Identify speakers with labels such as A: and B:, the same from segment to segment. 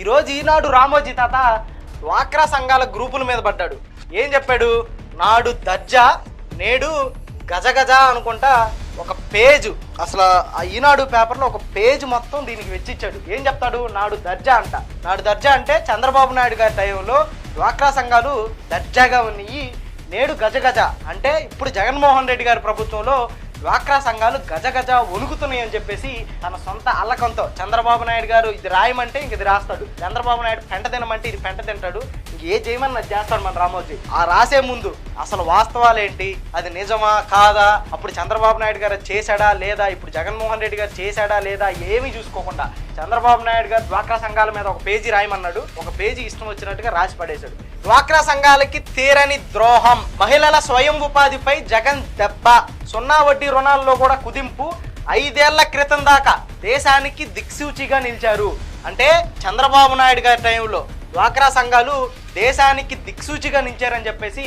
A: ఈరోజు ఈనాడు రామోజీ తాత డ్వాక్రా సంఘాల గ్రూపుల మీద పడ్డాడు. ఏం చెప్పాడు? నాడు దర్జా నేడు గజగజ అనుకుంటా ఒక పేజ్. అసలు ఆ ఈనాడు పేపర్లో ఒక పేజ్ మొత్తం దీనికి వెచ్చిచ్చాడు. ఏం చెప్తాడు? నాడు దర్జా అంట. నాడు దర్జా అంటే చంద్రబాబు నాయుడు గారి టైంలో డ్వాక్రా సంఘాలు దర్జాగా ఉన్నాయి నేడు గజగజ. అంటే ఇప్పుడు జగన్మోహన్ రెడ్డి గారి ప్రభుత్వంలో డ్వాక్రా సంఘాలు గజగజ వణుకుతున్నాయి అని చెప్పేసి తన సొంత అల్లకంతో చంద్రబాబు నాయుడు గారు ఇది రాయమంటే ఇంక ఇది రాస్తాడు. చంద్రబాబు నాయుడు పెంట తినమంటే ఇది పెంట తింటాడు. ఇంక ఏ చేయమని అది చేస్తాడు మన రామోజీ. ఆ రాసే ముందు అసలు వాస్తవాలు ఏంటి? అది నిజమా? కాదా? అప్పుడు చంద్రబాబు నాయుడు గారు చేశాడా లేదా? ఇప్పుడు జగన్మోహన్ రెడ్డి గారు చేశాడా లేదా? ఏమీ చూసుకోకుండా చంద్రబాబు నాయుడు గారు డ్వాక్రా సంఘాల మీద ఒక పేజీ రాయమన్నాడు. ఒక పేజీ ఇష్టం వచ్చినట్టుగా రాసి పడేశాడు. డ్వాక్రా సంఘాలకి తీరని ద్రోహం. మహిళల స్వయం ఉపాధిపై జగన్ దెబ్బ. సున్నా వడ్డీ రుణాల్లో కూడా కుదింపు. ఐదేళ్ళ క్రితం దాకా దేశానికి దిక్సూచిగా నిలిచారు. అంటే చంద్రబాబు నాయుడు గారి టైంలో డ్వాక్రా సంఘాలు దేశానికి దిక్సూచిగా నిలిచారని చెప్పేసి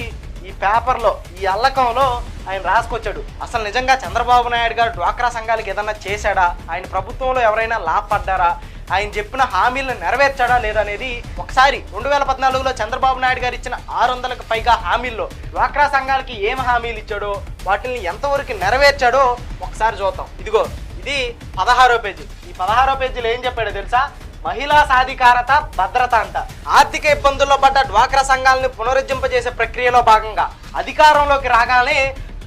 A: ఈ పేపర్లో ఈ అల్లకంలో ఆయన రాసుకొచ్చాడు. అసలు నిజంగా చంద్రబాబు నాయుడు గారు డ్వాక్రా సంఘాలకు ఏదన్నా చేశాడా? ఆయన ప్రభుత్వంలో ఎవరైనా లాభపడ్డారా? ఆయన చెప్పిన హామీలను నెరవేర్చాడా లేదనేది ఒకసారి రెండు వేల పద్నాలుగులో చంద్రబాబు నాయుడు గారు ఇచ్చిన ఆరు వందలకు పైగా హామీల్లో డ్వాక్రా సంఘాలకి ఏం హామీలు ఇచ్చాడో వాటిని ఎంతవరకు నెరవేర్చాడో ఒకసారి చూద్దాం. ఇదిగో ఇది పదహారో పేజీ. ఈ పదహారో పేజీలో ఏం చెప్పాడో తెలుసా? మహిళా సాధికారత భద్రత అంట. ఆర్థిక ఇబ్బందుల్లో పడ్డ డ్వాక్రా సంఘాలను పునరుజ్జింపజేసే ప్రక్రియలో భాగంగా అధికారంలోకి రాగానే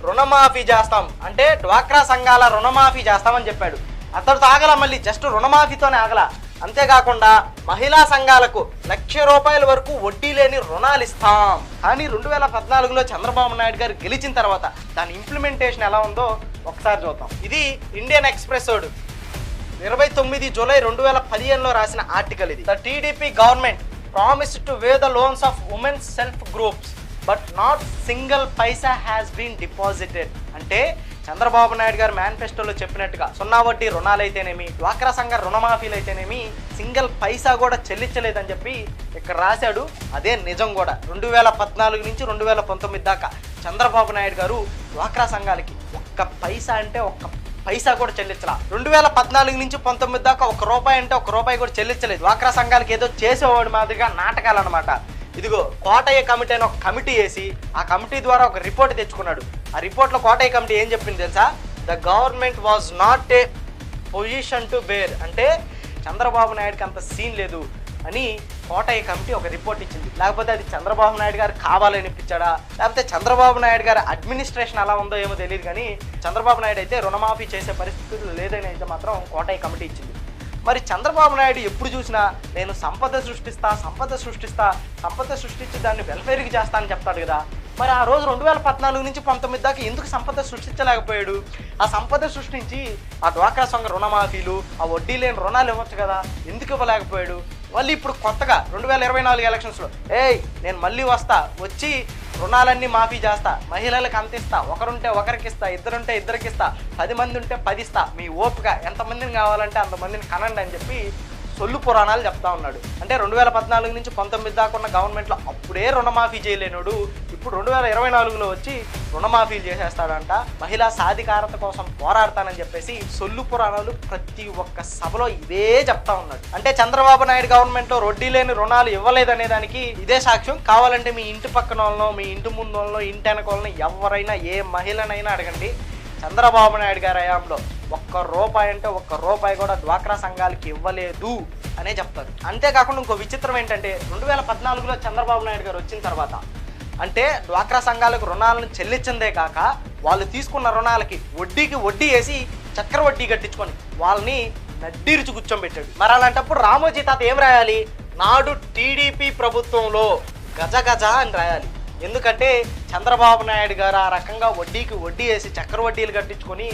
A: రుణమాఫీ చేస్తాం. అంటే డ్వాక్రా సంఘాల రుణమాఫీ చేస్తామని చెప్పాడు. అతడితో ఆగల మళ్ళీ జస్ట్ రుణమాఫీతోనే ఆగల. అంతేకాకుండా మహిళా సంఘాలకు లక్ష రూపాయల వరకు వడ్డీ లేని రుణాలు ఇస్తాం. కానీ రెండు వేల పద్నాలుగులో చంద్రబాబు నాయుడు గారు గెలిచిన తర్వాత దాని ఇంప్లిమెంటేషన్ ఎలా ఉందో ఒకసారి చూద్దాం. ఇది ఇండియన్ ఎక్స్ప్రెస్ ఓడు ఇరవై తొమ్మిది జూలై రెండు వేల పదిహేనులో రాసిన ఆర్టికల్ ఇది. The TDP government promise to waive the loans of womens self groups but not single paisa has been deposited అంటే చంద్రబాబు నాయుడు గారు మేనిఫెస్టోలో చెప్పినట్టుగా సున్నా వడ్డీ రుణాలైతేనేమి డ్వాక్రా సంఘ రుణమాఫీలు అయితేనేమి సింగిల్ పైసా కూడా చెల్లించలేదని చెప్పి ఇక్కడ రాశాడు. అదే నిజం కూడా. రెండు వేల పద్నాలుగు నుంచి రెండు వేల పంతొమ్మిది దాకా చంద్రబాబు నాయుడు గారు డ్వాక్రా సంఘాలకి ఒక్క పైసా అంటే ఒక్క పైసా కూడా చెల్లించలా. రెండు వేల పద్నాలుగు నుంచి పంతొమ్మిది దాకా ఒక రూపాయి అంటే ఒక రూపాయి కూడా చెల్లించలేదు. డ్వాక్రా సంఘాలకి ఏదో చేసేవాడు మాదిరిగా నాటకాలు అనమాట ఇదిగో కోటయ్య కమిటీ అని ఒక కమిటీ వేసి ఆ కమిటీ ద్వారా ఒక రిపోర్ట్ తెచ్చుకున్నాడు. ఆ రిపోర్ట్లో కోటయ్య కమిటీ ఏం చెప్పింది తెలుసా? The government was not a position to bear అంటే చంద్రబాబు నాయుడుకి అంత సీన్ లేదు అని కోటయ్య కమిటీ ఒక రిపోర్ట్ ఇచ్చింది. లేకపోతే అది చంద్రబాబు నాయుడు గారు కావాలని ఇప్పించాడా లేకపోతే చంద్రబాబు నాయుడు గారి అడ్మినిస్ట్రేషన్ అలా ఉందో ఏమో తెలియదు కానీ చంద్రబాబు నాయుడు అయితే రుణమాఫీ చేసే పరిస్థితులు లేదని అయితే మాత్రం కోటయ్య కమిటీ ఇచ్చింది. మరి చంద్రబాబు నాయుడు ఎప్పుడు చూసినా నేను సంపద సృష్టిస్తా సంపద సృష్టిస్తా సంపద సృష్టించి దాన్ని వెల్ఫేర్కి చేస్తా అని చెప్తాడు కదా. మరి ఆ రోజు రెండు వేల పద్నాలుగు నుంచి పంతొమ్మిది దాకా ఎందుకు సంపద సృష్టించలేకపోయాడు? ఆ సంపద సృష్టించి ఆ డ్వాక్రా సంఘ రుణమాఫీలు ఆ వడ్డీ లేని రుణాలు ఇవ్వచ్చు కదా ఎందుకు ఇవ్వలేకపోయాడు? మళ్ళీ ఇప్పుడు కొత్తగా రెండు వేల ఇరవై నాలుగు ఎలక్షన్స్లో ఏయ్ నేను మళ్ళీ వస్తా వచ్చి రుణాలన్నీ మాఫీ చేస్తా మహిళలకు అంతిస్తా ఒకరుంటే ఒకరికి ఇస్తా ఇద్దరుంటే ఇద్దరికి ఇస్తా పది మంది ఉంటే పది ఇస్తా మీ ఓపిక ఎంతమందిని కావాలంటే అంతమందిని కనండి అని చెప్పి సొల్లు పురాణాలు చెప్తా ఉన్నాడు. అంటే రెండు వేల పద్నాలుగు నుంచి పంతొమ్మిది దాకా ఉన్న గవర్నమెంట్లో అప్పుడే రుణమాఫీ చేయలేనుడు. ఇప్పుడు రెండు వేల ఇరవై నాలుగులో వచ్చి రుణమాఫీలు చేసేస్తాడంట. మహిళా సాధికారత కోసం పోరాడతానని చెప్పేసి సొల్లు పురాణాలు ప్రతి ఒక్క సభలో ఇదే చెప్తా ఉన్నాడు. అంటే చంద్రబాబు నాయుడు గవర్నమెంట్లో వడ్డీ లేని రుణాలు ఇవ్వలేదనే దానికి ఇదే సాక్ష్యం. కావాలంటే మీ ఇంటి పక్కన వాళ్ళనో మీ ఇంటి ముందు వాళ్ళనో ఇంటి వెనక ఎవరైనా ఏ మహిళనైనా అడగండి. చంద్రబాబు నాయుడు గారి హయాంలో ఒక్క రూపాయి అంటే ఒక్క రూపాయి కూడా డ్వాక్రా సంఘాలకి ఇవ్వలేదు అనే చెప్తారు. అంతేకాకుండా ఇంకో విచిత్రం ఏంటంటే రెండు వేల పద్నాలుగులో చంద్రబాబు నాయుడు గారు వచ్చిన తర్వాత అంటే డ్వాక్రా సంఘాలకు రుణాలను చెల్లించిందే కాక వాళ్ళు తీసుకున్న రుణాలకి వడ్డీకి వడ్డీ వేసి చక్ర వడ్డీ కట్టించుకొని వాళ్ళని నడ్డిరుచి కూర్చోబెట్టాడు. మరి అలాంటప్పుడు రామోజీ తాత ఏం రాయాలి? నాడు టీడీపీ ప్రభుత్వంలో గజ గజ అని రాయాలి. ఎందుకంటే చంద్రబాబు నాయుడు గారు ఆ రకంగా వడ్డీకి వడ్డీ వేసి చక్ర వడ్డీలు కట్టించుకొని